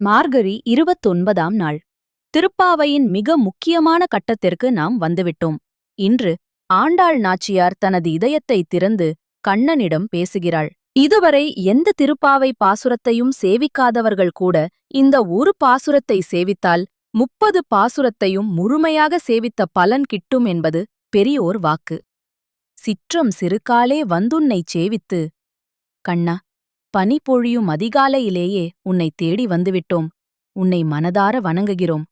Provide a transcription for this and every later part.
மார்கழி இருபத்தொன்பதாம் நாள். திருப்பாவையின் மிக முக்கியமான கட்டத்திற்கு நாம் வந்துவிட்டோம். இன்று ஆண்டாள் நாச்சியார் தனது இதயத்தை திறந்து கண்ணனிடம் பேசுகிறாள். இதுவரை எந்த திருப்பாவை பாசுரத்தையும் சேவிக்காதவர்கள் கூட இந்த ஒரு பாசுரத்தை சேவித்தால் முப்பது பாசுரத்தையும் முழுமையாக சேவித்த பலன் கிட்டும் என்பது பெரியோர் வாக்கு. சிற்றம் சிறுகாலே வந்துன்னைச் சேவித்து கண்ணா பனி பொழியும் அதிகாலையிலேயே உன்னை தேடி வந்துவிட்டோம். உன்னை மனதார வணங்குகிறோம்.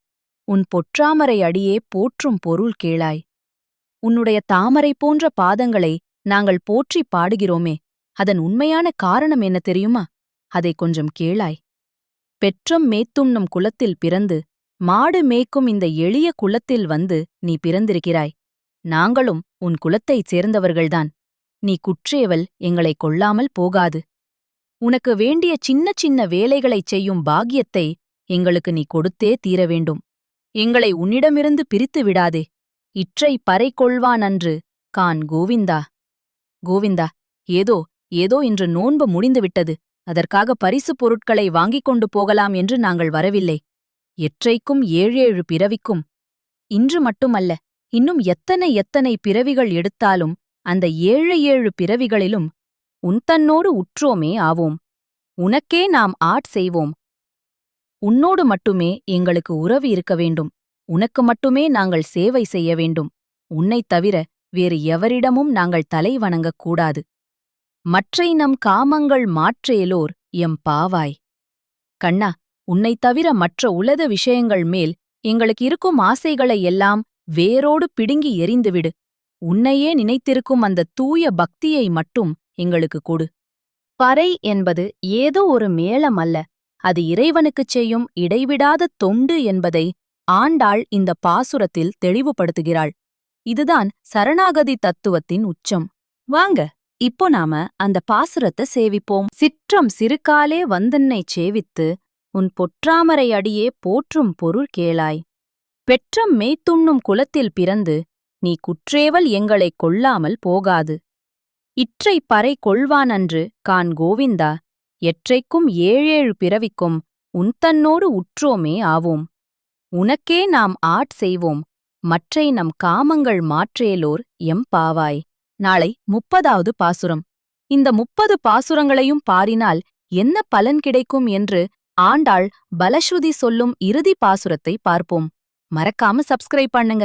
உன் பொற்றாமரை அடியே போற்றும் பொருள் கேளாய். உன்னுடைய தாமரை போன்ற பாதங்களை நாங்கள் போற்றிப் பாடுகிறோமே அதன் உண்மையான காரணம் என்ன தெரியுமா? அதை கொஞ்சம் கேளாய். பெற்றம் மேத்தும் நம் குலத்தில் பிறந்து மாடு மேய்க்கும் இந்த எளிய குலத்தில் வந்து நீ பிறந்திருக்கிறாய். நாங்களும் உன் குலத்தைச் சேர்ந்தவர்கள்தான். நீ குற்றேவல் எங்களைக் கொள்ளாமல் போகாது. உனக்கு வேண்டிய சின்ன சின்ன வேலைகளைச் செய்யும் பாக்கியத்தை எங்களுக்கு நீ கொடுத்தே தீர வேண்டும். எங்களை உன்னிடமிருந்து பிரித்து விடாதே. இற்றை பறை கொள்வானன்று கான் கோவிந்தா. கோவிந்தா ஏதோ ஏதோ இன்று நோன்பு முடிந்துவிட்டது. அதற்காக பரிசுப் பொருட்களை வாங்கிக் கொண்டு போகலாம் என்று நாங்கள் வரவில்லை. எற்றைக்கும் ஏழேழு பிறவிக்கும். இன்று மட்டுமல்ல இன்னும் எத்தனை எத்தனை பிறவிகள் எடுத்தாலும் அந்த ஏழு ஏழு பிறவிகளிலும் உன்தன்னோடு உற்றோமே ஆவோம். உனக்கே நாம் ஆட் செய்வோம். உன்னோடு மட்டுமே எங்களுக்கு உறவு இருக்க வேண்டும். உனக்கு மட்டுமே நாங்கள் சேவை செய்ய வேண்டும். உன்னைத் தவிர வேறு எவரிடமும் நாங்கள் தலை வணங்கக் கூடாது. மற்றை நம் காமங்கள் மாற்றேலோர் எம் பாவாய். கண்ணா உன்னைத் தவிர மற்ற உலத விஷயங்கள் மேல் எங்களுக்கு இருக்கும் ஆசைகளை எல்லாம் வேரோடு பிடுங்கி எறிந்துவிடு. உன்னையே நினைத்திருக்கும் அந்த தூய பக்தியை மட்டும் எங்களுக்கு கொடு. பறை என்பது ஏதோ ஒரு மேளம் அல்ல. அது இறைவனுக்குச் செய்யும் இடைவிடாத தொண்டு என்பதை ஆண்டாள் இந்த பாசுரத்தில் தெளிவுபடுத்துகிறாள். இதுதான் சரணாகதி தத்துவத்தின் உச்சம். வாங்க இப்போ நாம அந்த பாசுரத்தை சேவிப்போம். சிற்றம் சிறுகாலே வந்தன்னை சேவித்து உன் பொற்றாமரை அடியே போற்றும் பொருள் கேளாய். பெற்றம் மேய்த்துண்ணும் குலத்தில் பிறந்து நீ குற்றேவல் எங்களைக் கொள்ளாமல் போகாது. இற்றை பறை கொள்வானன்று கான் கோவிந்தா எற்றைக்கும் ஏழேழு பிறவிக்கும் உன்தன்னோடு உற்றோமே ஆவோம். உனக்கே நாம் ஆட் செய்வோம் மற்றை நம் காமங்கள் மாற்றேலோர் எம் பாவாய். நாளை முப்பதாவது பாசுரம். இந்த முப்பது பாசுரங்களையும் பாரினால் என்ன பலன் கிடைக்கும் என்று ஆண்டாள் பலஸ்ருதி சொல்லும் இறுதி பாசுரத்தை பார்ப்போம். மறக்காம சப்ஸ்கிரைப் பண்ணுங்க.